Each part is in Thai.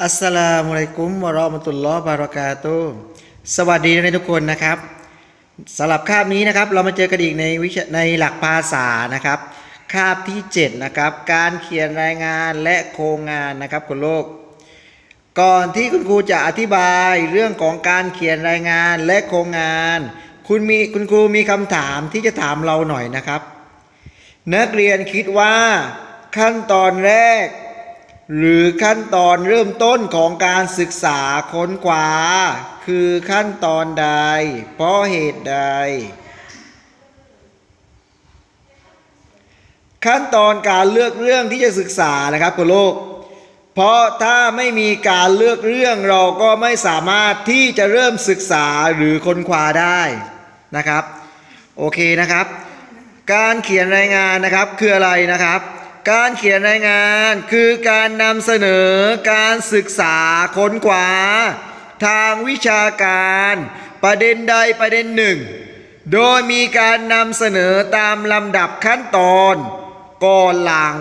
อัสสลามุอะลัยกุมวะเราะมะตุลลอฮ์บารอกาตุสวัสดีนะทุกคนนะครับสำหรับคาบนี้นะครับ เรามาเจอกันอีกในวิชาในหลักภาษานะครับ คาบที่ 7 นะครับ การเขียนรายงานและโครงงานนะครับคุณโลก ก่อนที่คุณครูจะอธิบายเรื่องของการเขียนรายงานและโครงงาน คุณมีคุณครูมีคำถามที่จะถามเราหน่อยนะครับ นักเรียนคิดว่าขั้นตอนแรก หรือขั้นตอนเริ่มต้นของการศึกษาค้นคว้า คือขั้นตอนใด เพราะเหตุใด ขั้นตอนการเลือกเรื่องที่จะศึกษานะครับคุณลูกเพราะถ้าไม่มีการเลือกเรื่องเราก็ไม่สามารถที่จะเริ่มศึกษาหรือค้นคว้าได้นะครับ โอเคนะครับ การเขียนรายงานนะครับคืออะไรนะครับ การเขียนรายงานคือการนำเสนอการศึกษาค้นคว้า ทางวิชาการ ประเด็นใดประเด็นหนึ่ง โดยมีการนำเสนอตามลำดับขั้นตอน ก่อนหลัง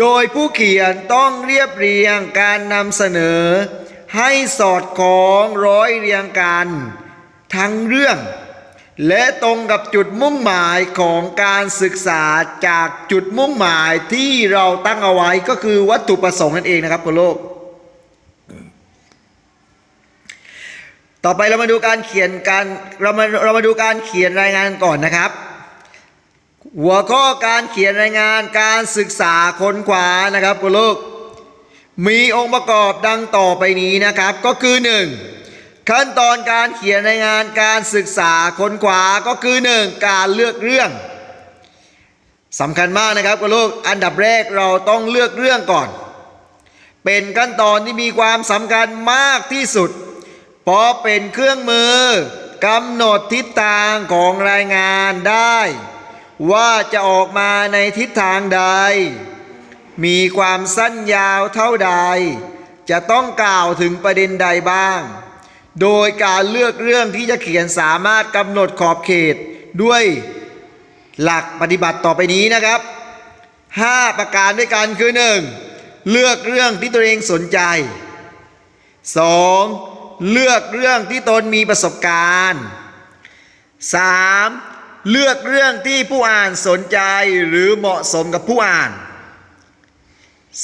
โดยผู้เขียนต้องเรียบเรียงการนำเสนอ ให้สอดคล้องร้อยเรียงกัน ทั้งเรื่อง และตรงกับจุดมุ่งหมายของการศึกษาจากจุดมุ่งหมายที่เราตั้งเอาไว้ก็คือวัตถุประสงค์นั่นเองนะครับคุณโลก ต่อไปเรามาดูการเขียนการเรามาเรามาดูการเขียนรายงานก่อนนะครับ หัวข้อการเขียนรายงานการศึกษาค้นคว้านะครับคุณลูกมีองค์ประกอบดังต่อไปนี้นะครับก็คือ 1. ขั้นตอนการเขียนรายงานการศึกษาค้นคว้าก็คือ 1. การเลือกเรื่องสำคัญมากนะครับคุณลูกอันดับแรกเราต้องเลือกเรื่องก่อน เป็นขั้นตอนที่มีความสำคัญมากที่สุด เพราะเป็นเครื่องมือกำหนดทิศทางของรายงานได้ ว่าจะออกมาในทิศทางใด มีความสั้นยาวเท่าใด จะต้องกล่าวถึงประเด็นใดบ้าง โดยการเลือกเรื่องที่จะเขียนสามารถกำหนดขอบเขตด้วยหลักปฏิบัติต่อไปนี้นะครับ 5 ประการด้วยกันคือ 1. เลือกเรื่องที่ตัวเองสนใจ 2. เลือกเรื่องที่ตนมีประสบการณ์ 3. เลือกเรื่องที่ผู้อ่านสนใจหรือเหมาะสมกับผู้อ่าน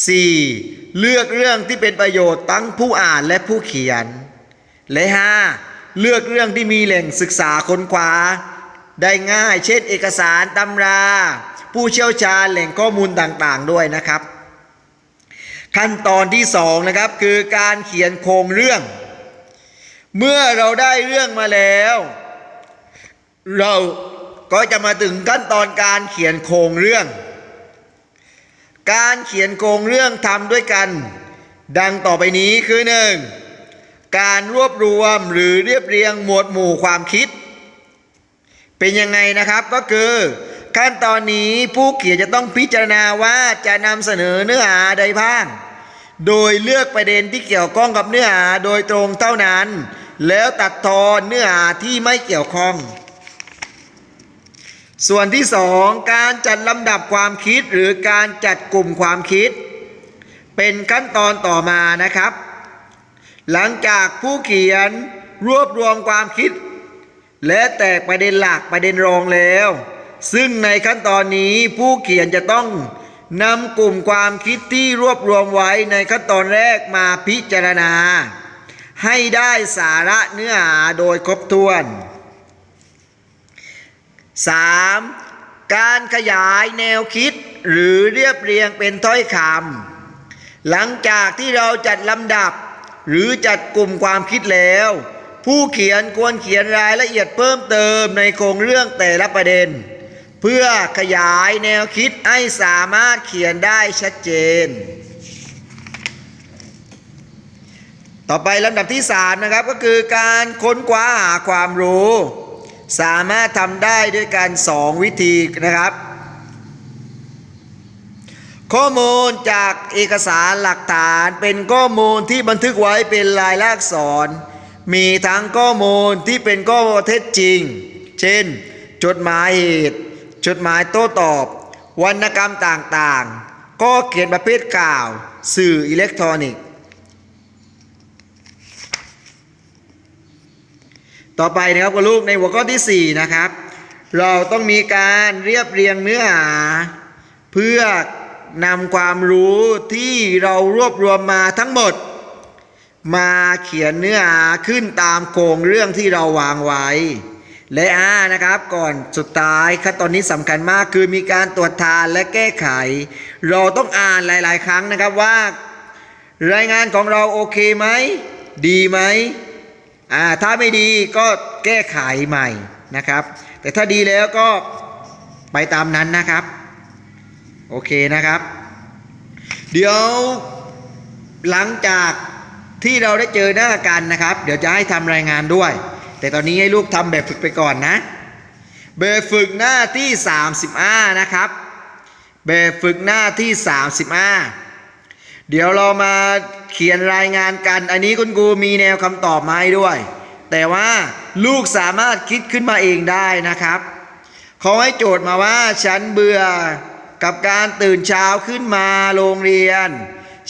4. เลือกเรื่องที่เป็นประโยชน์ทั้งผู้อ่านและผู้เขียน และ 5. เลือกเรื่องที่มีแหล่งศึกษาค้นคว้า ได้ง่ายเช่นเอกสารตำรา ผู้เชี่ยวชาญแหล่งข้อมูลต่างๆ ด้วยนะครับ ขั้นตอนที่2นะครับคือการเขียนโครงเรื่อง เมื่อเราได้เรื่องมาแล้ว เราก็จะมาถึงขั้นตอนการเขียนโครงเรื่อง การเขียนโครงเรื่องทำด้วยกัน ดังต่อไปนี้คือหนึ่ง การรวบรวมหรือเรียบเรียงหมวดหมู่ความคิด เป็นยังไงนะครับก็คือขั้นตอนนี้ผู้เขียนจะต้องพิจารณาว่าจะนำเสนอเนื้อหาใดบ้าง โดยเลือกประเด็นที่เกี่ยวข้องกับเนื้อหาโดยตรงเท่านั้น แล้วตัดทอนเนื้อหาที่ไม่เกี่ยวข้อง ส่วนที่สองการจัดลำดับความคิดหรือการจัดกลุ่มความคิด เป็นขั้นตอนต่อมานะครับ หลังจากผู้เขียนรวบรวมความคิด และแตกประเด็นหลักประเด็นรองแล้ว ซึ่งในขั้นตอนนี้ผู้เขียนจะต้องนำกลุ่มความคิดที่รวบรวมไว้ในขั้นตอนแรกมาพิจารณา ให้ได้สาระเนื้อหาโดยครบถ้วน 3. การขยายแนวคิดหรือเรียบเรียงเป็นถ้อยคำหลังจากที่เราจัดลำดับ หรือจัดกลุ่มความคิดแล้ว ผู้เขียนควรเขียนรายละเอียดเพิ่มเติมในโครงเรื่องแต่ละประเด็น เพื่อขยายแนวคิดให้สามารถเขียนได้ชัดเจน ต่อไปลำดับที่ 3 นะครับก็คือการค้นคว้าหาความรู้ สามารถทำได้ด้วยกัน2วิธีนะครับ ข้อมูลจากเอกสารหลักฐานเป็นข้อมูลที่บันทึกไว้เป็นลายลักษร มีทั้งข้อมูลที่เป็นข้อมูลเท็จจริง เช่น จดหมายเหตุ จดหมายโต้ตอบ วรรณกรรมต่างๆ ก็เขียนประเภทกล่าว สื่ออิเล็กทรอนิกส์ ต่อไปนะครับคุณลูกในหัวข้อที่ 4 นะครับ เราต้องมีการเรียบเรียงเนื้อหาเพื่อ นำความรู้ที่เรารวบรวมมาทั้งหมด มาเขียนเนื้อหาขึ้นตามโครงเรื่องที่เราวางไว้ และอ่านะครับก่อนสุดท้ายขั้นตอนนี้สำคัญมากคือมีการตรวจทานและแก้ไข เราต้องอ่านหลาย ๆ ครั้งนะครับว่า รายงานของเราโอเคไหม ดีไหมอ่าถ้าไม่ดีก็แก้ไขใหม่นะครับ แต่ถ้าดีแล้วก็ไปตามนั้นนะครับ โอเคนะครับ เดี๋ยวหลังจากที่เราได้เจอหน้ากันนะครับ เดี๋ยวจะให้ทำรายงานด้วย แต่ตอนนี้ให้ลูกทำแบบฝึกไปก่อนนะ แบบฝึกหน้าที่ 35 นะครับ แบบฝึกหน้าที่ 35 เดี๋ยวเรามาเขียนรายงานกัน อันนี้คุณครูมีแนวคำตอบมาให้ด้วย แต่ว่าลูกสามารถคิดขึ้นมาเองได้นะครับเขาให้โจทย์มาว่าฉันเบื่อ กับการตื่นเช้าขึ้นมาโรงเรียน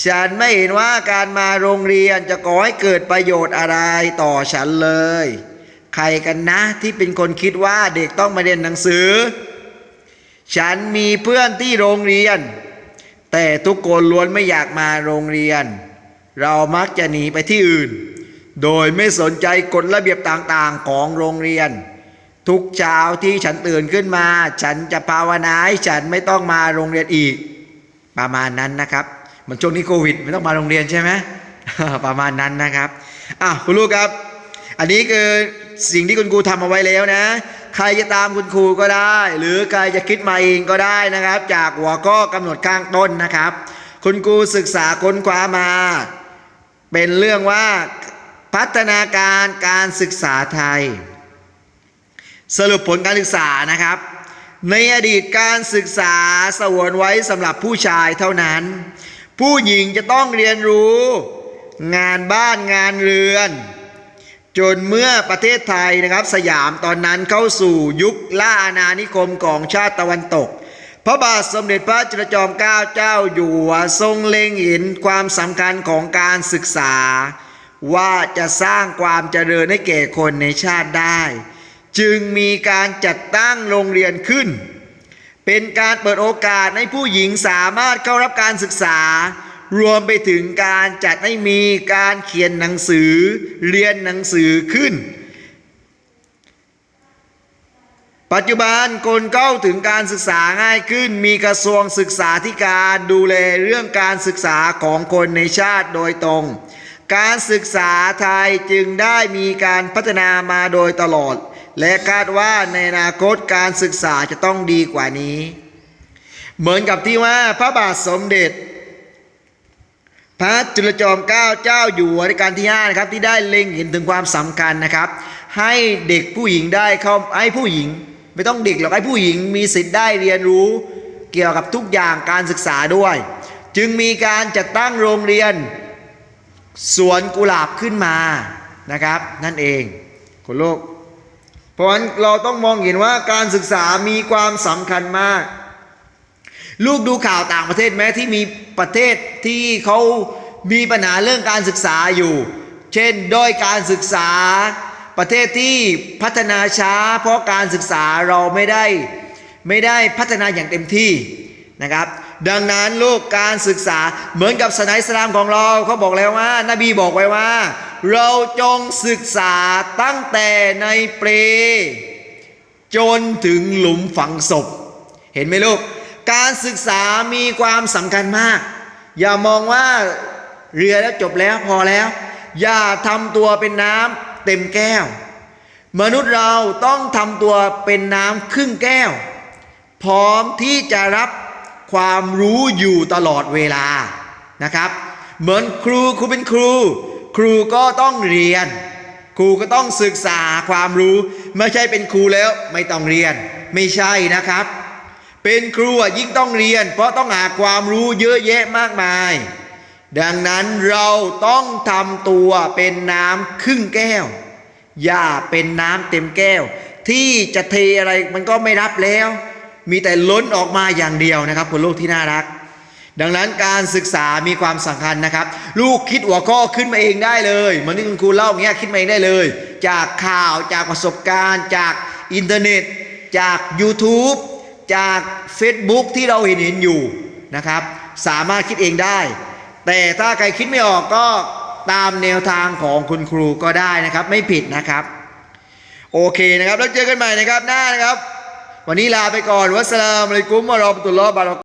ฉันไม่เห็นว่าการมาโรงเรียนจะก่อให้เกิดประโยชน์อะไรต่อฉันเลย ใครกันนะที่เป็นคนคิดว่าเด็กต้องมาเรียนหนังสือ ฉันมีเพื่อนที่โรงเรียน แต่ทุกคนล้วนไม่อยากมาโรงเรียน เรามักจะหนีไปที่อื่น โดยไม่สนใจกฎระเบียบต่างๆของโรงเรียน ทุกเช้าที่ฉันตื่นขึ้นมา ฉันจะภาวนาให้ฉันไม่ต้องมาโรงเรียนอีก ประมาณนั้นนะครับมันช่วงนี้โควิด ไม่ต้องมาโรงเรียนใช่ไหมประมาณนั้นนะครับอะคุณลูกครับ อันนี้คือสิ่งที่คุณครูทำเอาไว้แล้วนะ ใครจะตามคุณครูก็ได้ หรือใครจะคิดมาเองก็ได้นะครับ จากหัวข้อกำหนดข้างต้นนะครับ คุณครูศึกษาค้นคว้ามา เป็นเรื่องว่าพัฒนาการการศึกษาไทย สรุปผลการศึกษานะครับ ในอดีตการศึกษาสงวนไว้สำหรับผู้ชายเท่านั้น ผู้หญิงจะต้องเรียนรู้ งานบ้านงานเรือน จนเมื่อประเทศไทยนะครับ สยามตอนนั้นเข้าสู่ยุคล่าอาณานิคมของชาติตะวันตก พระบาทสมเด็จพระจุลจอมเกล้าเจ้าอยู่หัวทรงเล็งเห็นความสำคัญของการศึกษา ว่าจะสร้างความเจริญให้แก่คนในชาติได้ จึงมีการจัดตั้งโรงเรียนขึ้น เป็นการเปิดโอกาสให้ผู้หญิงสามารถเข้ารับการศึกษา รวมไปถึงการจัดให้มีการเขียนหนังสือ เรียนหนังสือขึ้น ปัจจุบันคนเข้าถึงการศึกษาง่ายขึ้น มีกระทรวงศึกษาธิการดูแลเรื่องการศึกษาของคนในชาติโดยตรง การศึกษาไทยจึงได้มีการพัฒนามาโดยตลอด และคาดว่าในอนาคตการศึกษาจะต้องดีกว่านี้ เหมือนกับที่ว่าพระบาทสมเด็จ พระจุลจอมเกล้าเจ้าอยู่หัวรัชกาลที่5นะครับที่ได้เล็งเห็นถึงความสำคัญนะครับ ให้เด็กผู้หญิงได้เข้าให้ผู้หญิง ไม่ต้องเด็กหรอกให้ผู้หญิงมีสิทธิ์ได้เรียนรู้ เกี่ยวกับทุกอย่างการศึกษาด้วย จึงมีการจัดตั้งโรงเรียนสวนกุหลาบขึ้นมานะครับ นั่นเองคุณลูก ราะฉะนั้นเราต้องมองเห็นว่าการศึกษามีความสำคัญมาก ลูกดูข่าวต่างประเทศไหมที่มีประเทศที่เขามีปัญหาเรื่องการศึกษาอยู่ เช่นด้อยการศึกษา ประเทศที่พัฒนาช้า เพราะการศึกษาเราไม่ได้ไม่ได้พัฒนาอย่างเต็มที่นะครับ ดังนั้นลูกการศึกษาเหมือนกับศาสนาอิสลามของเราเขาบอกแล้วว่านบีบอกไว้ว่า เราจงศึกษาตั้งแต่ในเปรจนถึงหลุมฝังศพ เห็นไหมลูก การศึกษามีความสำคัญมาก อย่ามองว่าเรือแล้วจบแล้วพอแล้ว อย่าทำตัวเป็นน้ำเต็มแก้ว มนุษย์เราต้องทำตัวเป็นน้ำครึ่งแก้ว พร้อมที่จะรับความรู้อยู่ตลอดเวลานะครับ เหมือนครูครูเป็นครู ครูก็ต้องเรียน ครูก็ต้องศึกษาความรู้ ไม่ใช่เป็นครูแล้วไม่ต้องเรียน ไม่ใช่นะครับ เป็นครูยิ่งต้องเรียน เพราะต้องหาความรู้เยอะแยะมากมาย ดังนั้นเราต้องทำตัวเป็นน้ำครึ่งแก้ว อย่าเป็นน้ำเต็มแก้ว ที่จะเทอะไรมันก็ไม่รับแล้ว มีแต่ล้นออกมาอย่างเดียวนะครับคุณลูกที่น่ารัก ดังนั้นการศึกษามีความสำคัญนะครับ ลูกคิดหัวข้อขึ้นมาเองได้เลยเหมือนที่คุณครูเล่าอย่างเงี้ยคิดมาเองได้เลย จากข่าวจากประสบการณ์ จากอินเทอร์เน็ต จาก YouTube จาก Facebook ที่เราเห็นเห็นอยู่นะครับ สามารถคิดเองได้ แต่ถ้าใครคิดไม่ออกก็ตามแนวทางของคุณครูก็ได้นะครับ ไม่ผิดนะครับ โอเคนะครับ แล้วเจอกันใหม่นะครับหน้านะครับ วันนี้ลาไปก่อนวัสลามอะลัยกุมวะราะห์มะตุลลอฮ์บะเราะกาตุฮ์